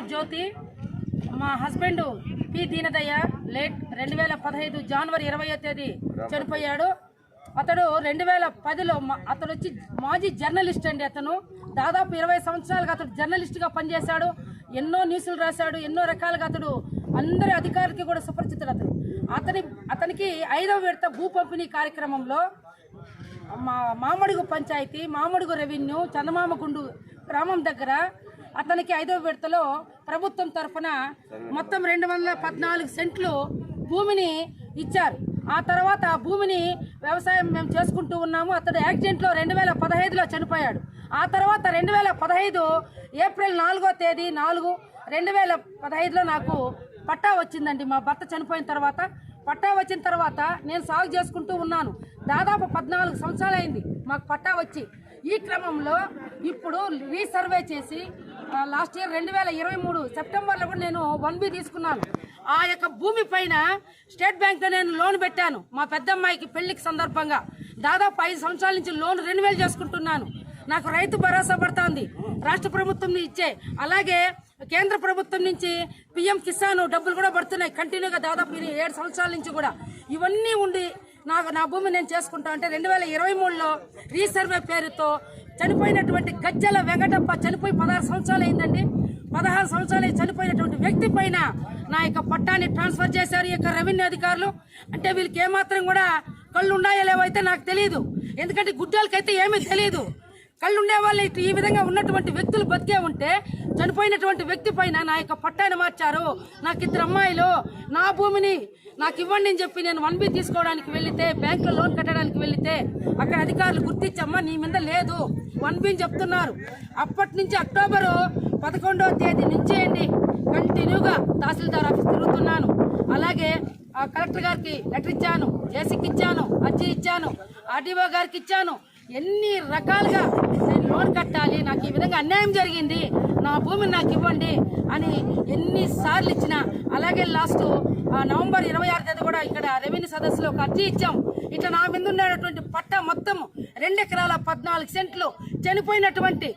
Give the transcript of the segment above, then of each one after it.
Are జ్యోతి మా husband P. దీనదయ్య late రెండు వేల పదహైదు జనవరి ఇరవయో తేదీ చనిపోయాడు. అతడు రెండు వేల పదిలో మా- అతడు వచ్చి మాజీ జర్నలిస్ట్ అండి అతను. దాదాపు ఇరవై సంవత్సరాలుగా అతడు జర్నలిస్ట్గా పనిచేశాడు. ఎన్నో న్యూస్లు రాశాడు ఎన్నో రకాలుగా అతడు అందరి అధికారులకి కూడా సుపరిచితుడు అతను. అతని అతనికి ఐదవ విడత భూ పంపిణీ కార్యక్రమంలో మా మామడుగు పంచాయతీ మామడుగు రెవెన్యూ చందమామగుండు గ్రామం దగ్గర అతనికి ఐదో విడతలో ప్రభుత్వం తరఫున మొత్తం రెండు వందల పద్నాలుగు సెంట్లు భూమిని ఇచ్చారు. ఆ తర్వాత ఆ భూమిని వ్యవసాయం మేము చేసుకుంటూ ఉన్నాము. అతడు యాక్సిడెంట్లో రెండు వేల పదహైదులో చనిపోయాడు. ఆ తర్వాత రెండు వేల పదహైదు ఏప్రిల్ నాలుగో తేదీ నాలుగు రెండు వేల పదహైదులో నాకు పట్టా వచ్చిందండి. మా భర్త చనిపోయిన తర్వాత పట్టా వచ్చిన తర్వాత నేను సాగు చేసుకుంటూ ఉన్నాను. దాదాపు పద్నాలుగు సంవత్సరాలు అయింది మాకు పట్టా వచ్చి. ఈ క్రమంలో ఇప్పుడు రీసర్వే చేసి లాస్ట్ ఇయర్ రెండు వేల ఇరవై మూడు సెప్టెంబర్లో కూడా నేను వన్ బి తీసుకున్నాను. ఆ యొక్క భూమి పైన స్టేట్ బ్యాంక్లో నేను లోన్ పెట్టాను మా పెద్దమ్మాయికి పెళ్ళికి సందర్భంగా. దాదాపు ఐదు సంవత్సరాల నుంచి లోన్ రెన్యువల్ చేసుకుంటున్నాను. నాకు రైతు భరోసా పడుతోంది. రాష్ట్ర ప్రభుత్వం ఇచ్చే అలాగే కేంద్ర ప్రభుత్వం నుంచి పిఎం కిసాన్ డబ్బులు కూడా పడుతున్నాయి. కంటిన్యూగా దాదాపు ఏడు సంవత్సరాల నుంచి కూడా. ఇవన్నీ ఉండి నాకు నా భూమి నేను చేసుకుంటా అంటే రెండు వేల ఇరవై మూడులో రీసర్వే పేరుతో చనిపోయినటువంటి గజ్జల వెంకటప్ప చనిపోయి పదహారు సంవత్సరాలు అయిందండి. పదహారు సంవత్సరాలు చనిపోయినటువంటి వ్యక్తి పైన నా యొక్క పట్టాన్ని ట్రాన్స్ఫర్ చేశారు ఈ యొక్క రెవెన్యూ అధికారులు. అంటే వీళ్ళకి ఏమాత్రం కూడా కళ్ళు ఉన్నాయో లేవో అయితే నాకు తెలియదు ఎందుకంటే గుడ్డలకైతే ఏమీ తెలియదు కళ్ళు ఉండేవాళ్ళు ఇటు ఈ విధంగా ఉన్నటువంటి వ్యక్తులు బతికే ఉంటే చనిపోయినటువంటి వ్యక్తి పైన నా యొక్క పట్టాన్ని మార్చారు. నాకు ఇద్దరు అమ్మాయిలు. నా భూమిని నాకు ఇవ్వండి అని చెప్పి నేను వన్ బి తీసుకోవడానికి వెళితే బ్యాంకులో లోన్ కట్టడానికి వెళితే అక్కడ అధికారులు గుర్తించమ్మా నీ మీద లేదు. వన్ బి అని చెప్తున్నారు. అప్పటి నుంచి అక్టోబరు పదకొండవ తేదీ నుంచి కంటిన్యూగా తహసీల్దార్ ఆఫీస్ తిరుగుతున్నాను. అలాగే ఆ కలెక్టర్ గారికి లెటర్ ఇచ్చాను జేసీకి ఇచ్చాను అర్జీ ఇచ్చాను ఆర్డీఓ గారికి ఇచ్చాను. ఎన్ని రకాలుగా నేను లోన్ కట్టాలి నాకు ఈ విధంగా అన్యాయం జరిగింది నా భూమిని నాకు ఇవ్వండి అని ఎన్నిసార్లు ఇచ్చినా అలాగే లాస్ట్ నవంబర్ ఇరవై ఆరు తేదీ కూడా ఇక్కడ రెవెన్యూ సదస్సులో ఒక అర్జీ ఇచ్చాం. ఇట్లా నా మీద ఉన్నటువంటి పట్ట మొత్తం రెండు ఎకరాల పద్నాలుగు సెంట్లు చనిపోయినటువంటి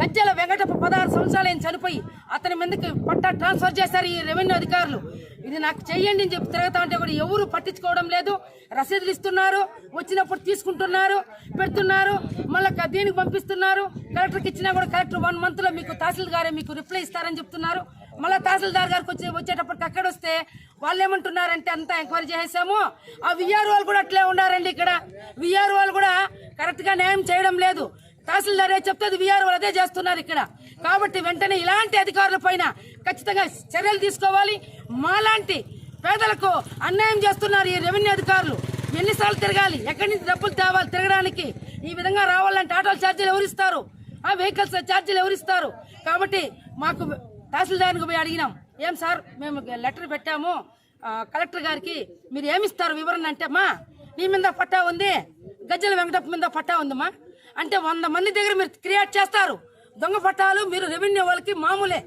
గజ్జల వెంకటప్ప పదహారు సంవత్సరాలు ఆయన చనిపోయి అతని మీదకి పట్టా ట్రాన్స్ఫర్ చేశారు ఈ రెవెన్యూ అధికారులు. ఇది నాకు చెయ్యండి అని చెప్పి తిరగతా ఉంటే కూడా ఎవరు పట్టించుకోవడం లేదు. రసీదులు ఇస్తున్నారు వచ్చినప్పుడు తీసుకుంటున్నారు పెడుతున్నారు మళ్ళీ క- దీనికి పంపిస్తున్నారు? కలెక్టర్కి ఇచ్చినా కూడా కలెక్టర్ వన్ మంత్లో మీకు తహసీల్దారే మీకు రిప్లై ఇస్తారని చెప్తున్నారు. మళ్ళీ తహసీల్దార్ గారికి వచ్చి వచ్చేటప్పటికి అక్కడ వస్తే వాళ్ళు ఏమంటున్నారంటే అంతా ఎంక్వైరీ చేసేసాము. ఆ విఆర్ వాళ్ళు కూడా అట్లే ఉన్నారండి ఇక్కడ. విఆర్ వాళ్ళు కూడా కరెక్ట్గా న్యాయం చేయడం లేదు. తహసీల్దార్ ఏ చెప్తే విఆర్ వాళ్ళు అదే చేస్తున్నారు ఇక్కడ. కాబట్టి వెంటనే ఇలాంటి అధికారుల పైన ఖచ్చితంగా చర్యలు తీసుకోవాలి. మాలాంటి పేదలకు అన్యాయం చేస్తున్నారు ఈ రెవెన్యూ అధికారులు. ఎన్నిసార్లు తిరగాలి? ఎక్కడి నుంచి డబ్బులు తేవాలి తిరగడానికి? ఈ విధంగా రావాలంటే ఆటోల ఛార్జీలు ఎవరిస్తారు? ఆ వెహికల్స్ ఛార్జీలు ఎవరిస్తారు? కాబట్టి మాకు తహసీల్దార్కి పోయి అడిగినాం. ఏం సార్ మేము లెటర్ పెట్టాము. కలెక్టర్ గారికి మీరు ఏమిస్తారు వివరణ అంటే మా నీ మీద పట్టా ఉంది. గజ్జల వెంకటప్ప మీద పట్టా ఉందమ్మా. అంటే వంద మంది దగ్గర మీరు క్రియేట్ చేస్తారు. దొంగ పట్టాలు మీరు రెవెన్యూ వాళ్ళకి మామూలే.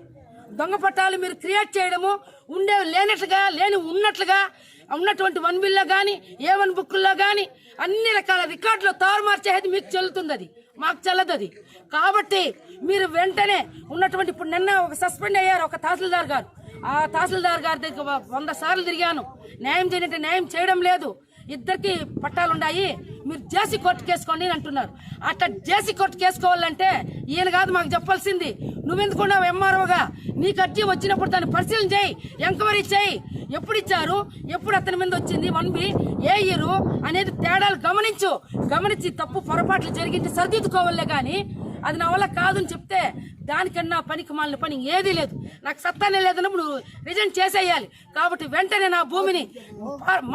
దొంగ పట్టాలు మీరు క్రియేట్ చేయడము ఉండే లేనట్లుగా లేని ఉన్నట్లుగా ఉన్నటువంటి వన్ బిల్లో కానీ ఏ వన్ బుక్లో కానీ అన్ని రకాల రికార్డులు తారుమారు చేసేది మీకు చెల్లుతుంది అది మాకు చెల్లదు అది కాబట్టి మీరు వెంటనే ఉన్నటువంటి ఇప్పుడు నిన్న ఒక సస్పెండ్ అయ్యారు ఒక తహసీల్దార్ గారు. ఆ తహసీల్దార్ గారి దగ్గర వంద సార్లు తిరిగాను. న్యాయం చేయనంటే న్యాయం చేయడం లేదు. ఇద్దరికి పట్టాలు ఉన్నాయి. మీరు జేసీ కోర్టు కేసుకోండి అని అంటున్నారు. అట్లా జేసీ కోర్టు కేసుకోవాలంటే ఈయన కాదు మాకు చెప్పాల్సింది. నువ్వెందుకున్నావు ఎంఆర్ఓగా? నీకు అర్జీ వచ్చినప్పుడు దాన్ని పరిశీలన చేయి ఎంక్వైరీ చేయి. ఎప్పుడు ఇచ్చారు? ఎప్పుడు అతని మీద వచ్చింది? One B A year? అనేది తేడాలు గమనించు. గమనించి తప్పు పొరపాట్లు జరిగింది సరిదిద్దుకోవాలే కానీ అది నా వల్ల కాదని చెప్తే దానికన్నా పనికి మాలిన పని ఏదీ లేదు. నాకు సత్తానే లేదన్నప్పుడు రిజైన్ చేసేయాలి. కాబట్టి వెంటనే నా భూమిని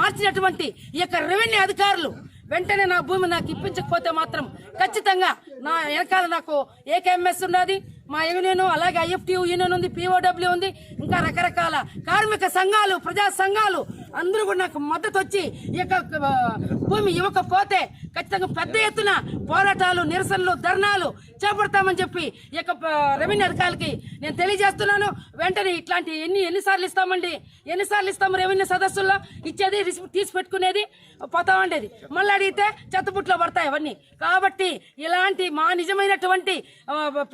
మార్చినటువంటి ఈ యొక్క రెవెన్యూ అధికారులు వెంటనే నా భూమి నాకు ఇప్పించకపోతే మాత్రం ఖచ్చితంగా నా వెనకాల నాకు ఏకేఎంఎస్ ఉన్నది మా యూనియన్ అలాగే ఐఎఫ్టీ యూనియన్ ఉంది పిఓడబ్ల్యూ ఉంది ఇంకా రకరకాల కార్మిక సంఘాలు ప్రజా సంఘాలు అందరూ కూడా నాకు మద్దతు వచ్చి ఈ యొక్క భూమి ఇవ్వకపోతే ఖచ్చితంగా పెద్ద ఎత్తున పోరాటాలు నిరసనలు ధర్నాలు చేపడతామని చెప్పి ఈ యొక్క రెవెన్యూ అధికారులకి నేను తెలియజేస్తున్నాను. వెంటనే ఇట్లాంటి ఎన్ని ఎన్నిసార్లు ఇస్తామండి? ఎన్నిసార్లు ఇస్తాము రెవెన్యూ సదస్సుల్లో? ఇచ్చేది తీసి పెట్టుకునేది పోతా ఉండేది. మళ్ళీ అడిగితే చెత్తపుట్లో పడతాయి అవన్నీ. కాబట్టి ఇలాంటి మా నిజమైనటువంటి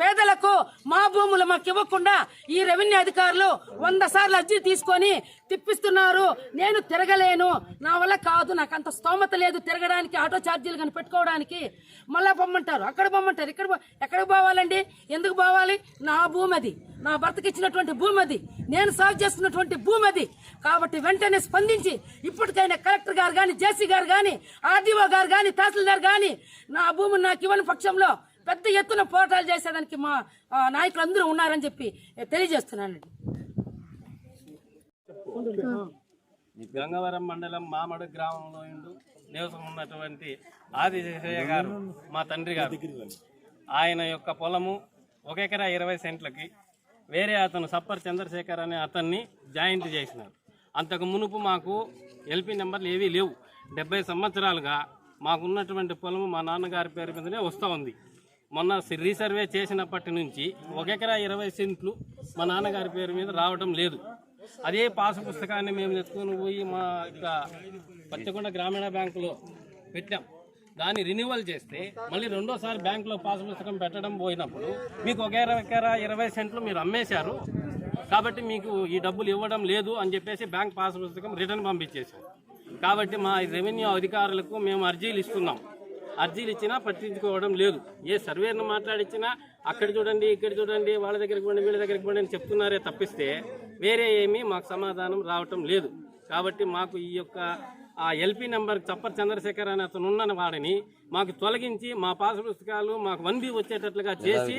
పేదలకు మా భూములు మాకు ఇవ్వకుండా ఈ రెవెన్యూ అధికారులు వంద సార్లు అర్జీ తీసుకొని తిప్పిస్తున్నారు. నేను తిరగలేను. నా వల్ల కాదు. నాకు అంత స్తోమత లేదు. తిరగడానికి ఆటో ఛార్జీలు కానీ పెట్టుకోవడానికి మళ్ళీ పొమ్మంటారు. అక్కడ పొమ్మంటారు ఇక్కడ పో- ఎక్కడికి పోవాలండి? ఎందుకు పోవాలి? నా భూమి అది నా భర్తకి ఇచ్చినటువంటి భూమి అది నేను సాగు చేస్తున్నటువంటి భూమి అది కాబట్టి వెంటనే స్పందించి ఇప్పటికైనా కలెక్టర్ గారు కానీ జేసీ గారు కానీ ఆర్డీఓ గారు కానీ తహసీల్దార్ కానీ నా భూమిని నాకు ఇవ్వని పక్షంలో పెద్ద ఎత్తున పోరాటాలు చేసేదానికి మా నాయకులు అందరూ ఉన్నారని చెప్పి తెలియజేస్తున్నానండి. గంగవరం మండలం మామడు గ్రామంలో ఉండు. నివసం ఉన్నటువంటి ఆదిశేషయ్య గారు మా తండ్రి గారు. ఆయన యొక్క పొలము ఒక ఎకరా ఇరవై సెంట్లకి వేరే అతను సప్పర్ చంద్రశేఖర్ అనే అతన్ని జాయింట్ చేసినారు. అంతకు మునుపు మాకు ఎల్పి నెంబర్లు ఏవీ లేవు. డెబ్బై సంవత్సరాలుగా మాకున్నటువంటి పొలము మా నాన్నగారి పేరు మీదనే వస్తూ ఉంది. మొన్న రీసర్వే చేసినప్పటి నుంచి ఒక ఎకరా ఇరవై సెంట్లు మా నాన్నగారి పేరు మీద రావడం లేదు. అదే పాసు పుస్తకాన్ని మేము తెచ్చుకొని పోయి మా యొక్క పచ్చకొండ గ్రామీణ బ్యాంకులో పెట్టాం. దాన్ని రెన్యువల్ చేస్తే మళ్ళీ రెండోసారి బ్యాంకులో పాస్ పుస్తకం పెట్టడం పోయినప్పుడు మీకు ఒక ఎకరా ఇరవై సెంట్లు మీరు అమ్మేశారు. కాబట్టి మీకు ఈ డబ్బులు ఇవ్వడం లేదు అని చెప్పేసి బ్యాంక్ పాస్ పుస్తకం రిటర్న్ పంపించేశారు. కాబట్టి మా రెవెన్యూ అధికారులకు మేము అర్జీలు ఇస్తున్నాం. అర్జీలు ఇచ్చినా పట్టించుకోవడం లేదు. ఏ సర్వేను మాట్లాడిచ్చినా అక్కడ చూడండి ఇక్కడ చూడండి వాళ్ళ దగ్గరికి పోండి వీళ్ళ దగ్గరికి పోండి అని చెప్తున్నారే తప్పిస్తే వేరే ఏమీ మాకు సమాధానం రావటం లేదు. కాబట్టి మాకు ఈ యొక్క ఆ ఎల్పి నెంబర్ చప్పర్ చంద్రశేఖర్ అనే అతను ఉన్న వాడిని మాకు తొలగించి మా పాస్ పుస్తకాలు మాకు వన్బి వచ్చేటట్లుగా చేసి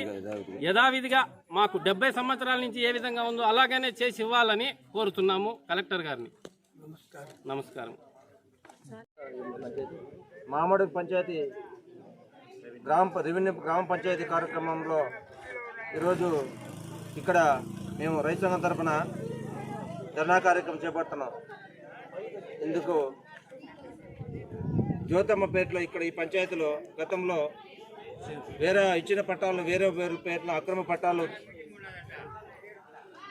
యథావిధిగా మాకు డెబ్బై సంవత్సరాల నుంచి ఏ విధంగా ఉందో అలాగనే చేసి ఇవ్వాలని కోరుతున్నాము కలెక్టర్ గారిని. నమస్కారం. మామడు పంచాయతీ గ్రామ రెవెన్యూ గ్రామ పంచాయతీ కార్యక్రమంలో ఈరోజు ఇక్కడ మేము రైతు సంఘం తరఫున ధర్నా కార్యక్రమం చేపడుతున్నాం. ఇందుకు జ్యోతమ్మపేటలో ఇక్కడ ఈ పంచాయతీలో గతంలో వేరే ఇచ్చిన పట్టాలు వేరే వేరే పేర్లు అక్రమ పట్టాలు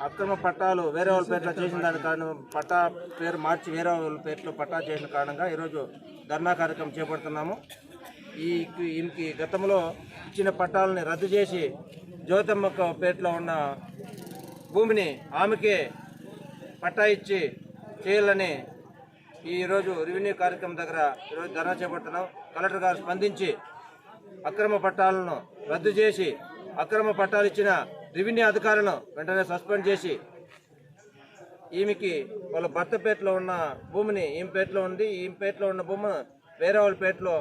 అక్రమ పట్టాలు వేరే వాళ్ళ పేర్లో చేసిన దాని కారణం పట్టా పేరు మార్చి వేరే వాళ్ళ పేరులో పట్టా చేసిన కారణంగా ఈరోజు ధర్నా కార్యక్రమం చేపడుతున్నాము. ఈ ఈయనకి గతంలో ఇచ్చిన పట్టాలని రద్దు చేసి జ్యోతమ్మ పేటలో ఉన్న భూమిని ఆమెకే పట్టా ఇచ్చి చేయాలని ఈరోజు రెవెన్యూ కార్యక్రమం దగ్గర ఈరోజు ధర్నా చేపడుతున్నాం. కలెక్టర్ గారు స్పందించి అక్రమ పట్టాలను రద్దు చేసి అక్రమ పట్టాలు ఇచ్చిన రెవెన్యూ అధికారులను వెంటనే సస్పెండ్ చేసి ఈమెకి వాళ్ళ భర్త పేటలో ఉన్న భూమిని ఈమె పేటలో ఉంది ఈమె పేటలో ఉన్న భూమి వేరే వాళ్ళ పేటలో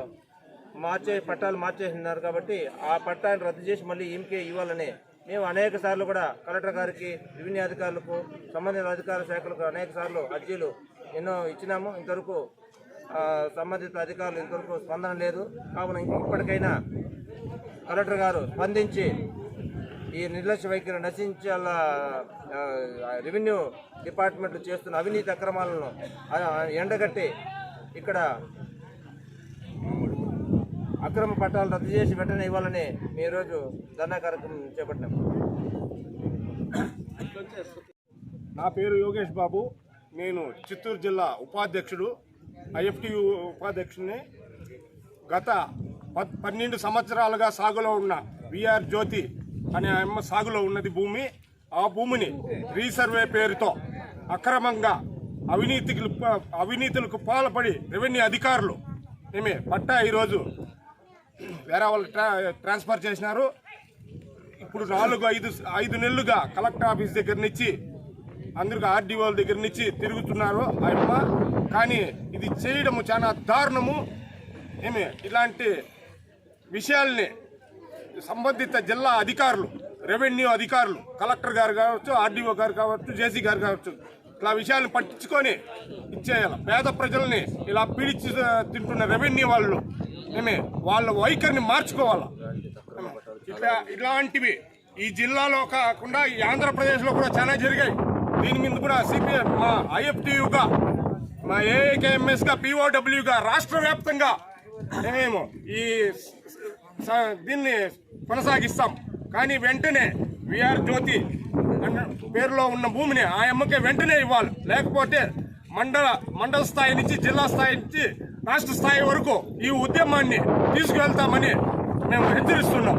మార్చే పట్టాలు మార్చేసినారు కాబట్టి ఆ పట్టాన్ని రద్దు చేసి మళ్ళీ ఈమెకే ఇవ్వాలని మేము అనేక సార్లు కూడా కలెక్టర్ గారికి రెవెన్యూ అధికారులకు సంబంధిత అధికార శాఖలకు అనేక సార్లు అర్జీలు ఎన్నో ఇచ్చినాము. ఇంతవరకు సంబంధిత అధికారులు ఇంతవరకు స్పందన లేదు. కావున ఇప్పటికైనా కలెక్టర్ గారు స్పందించి ఈ నిర్లక్ష్య వైఖరి నశించాల రెవెన్యూ డిపార్ట్మెంట్ చేస్తున్న అవినీతి అక్రమాలను ఎండగట్టి ఇక్కడ అక్రమ పట్టాలు రద్దు చేసి వెంటనే ఇవ్వాలని మీ ఈరోజు ధర్నా కార్యక్రమం చేపట్టాము నా పేరు యోగేష్ బాబు. నేను చిత్తూరు జిల్లా ఉపాధ్యక్షుడు ఐఎఫ్టియు ఉపాధ్యక్షుడిని గత పన్నెండు సంవత్సరాలుగా సాగులో ఉన్న విఆర్ జ్యోతి అనే అమ్మ సాగులో ఉన్నది భూమి. ఆ భూమిని రీసర్వే పేరుతో అక్రమంగా అవినీతికి అవినీతులకు పాల్పడి రెవెన్యూ అధికారులు ఏమి పట్టా ఈరోజు వేరే వాళ్ళు ట్రా ట్రాన్స్ఫర్ చేసినారు. ఇప్పుడు నాలుగు ఐదు ఐదు నెలలుగా కలెక్టర్ ఆఫీస్ దగ్గర నుంచి అందరికి ఆర్డీఓల దగ్గర నుంచి తిరుగుతున్నారు ఆయమ్మ కానీ ఇది చేయడము చాలా దారుణము. ఏమి ఇలాంటి విషయాల్ని సంబంధిత జిల్లా అధికారులు రెవెన్యూ అధికారులు కలెక్టర్ గారు కావచ్చు ఆర్డీఓ గారు కావచ్చు జేసీ గారు కావచ్చు ఇట్లా విషయాలను పట్టించుకొని ఇచ్చేయాలి. పేద ప్రజల్ని ఇలా పీడించి తింటున్న రెవెన్యూ వాళ్ళు ఏమి వాళ్ళ వైఖరిని మార్చుకోవాలి. ఇట్లా ఇలాంటివి ఈ జిల్లాలో కాకుండా ఈ ఆంధ్రప్రదేశ్లో కూడా చాలా జరిగాయి. దీని మీద కూడా సిపిఎం మా ఐఎఫ్టియుగా మా ఏఐకేఎంఎస్గా పీఓడబ్ల్యూగా రాష్ట్ర వ్యాప్తంగా మేము ఈ దీన్ని కొనసాగిస్తాం. కానీ వెంటనే విఆర్ జ్యోతి పేరులో ఉన్న భూమిని ఆ అమ్మకే వెంటనే ఇవ్వాలి. లేకపోతే మండల మండల స్థాయి నుంచి జిల్లా స్థాయి నుంచి రాష్ట్ర స్థాయి వరకు ఈ ఉద్యమాన్ని తీసుకువెళ్తామని మేము హెచ్చరిస్తున్నాం.